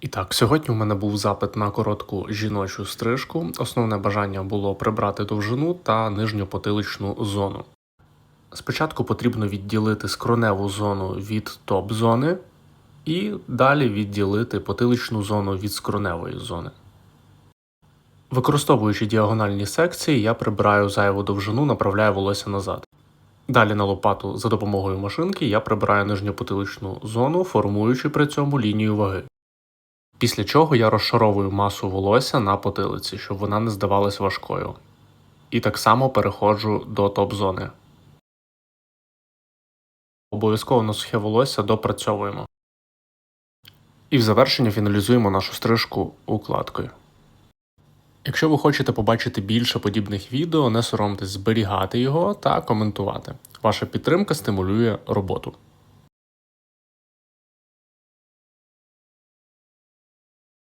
І так, сьогодні у мене був запит на коротку жіночу стрижку. Основне бажання було прибрати довжину та нижню потиличну зону. Спочатку потрібно відділити скроневу зону від топ-зони і далі відділити потиличну зону від скроневої зони. Використовуючи діагональні секції, я прибираю зайву довжину, направляю волосся назад. Далі на лопату за допомогою машинки я прибираю нижню потиличну зону, формуючи при цьому лінію ваги. Після чого я розшаровую масу волосся на потилиці, щоб вона не здавалась важкою. І так само переходжу до топ-зони. Обов'язково на сухе волосся допрацьовуємо. І в завершення фіналізуємо нашу стрижку укладкою. Якщо ви хочете побачити більше подібних відео, не соромтесь зберігати його та коментувати. Ваша підтримка стимулює роботу.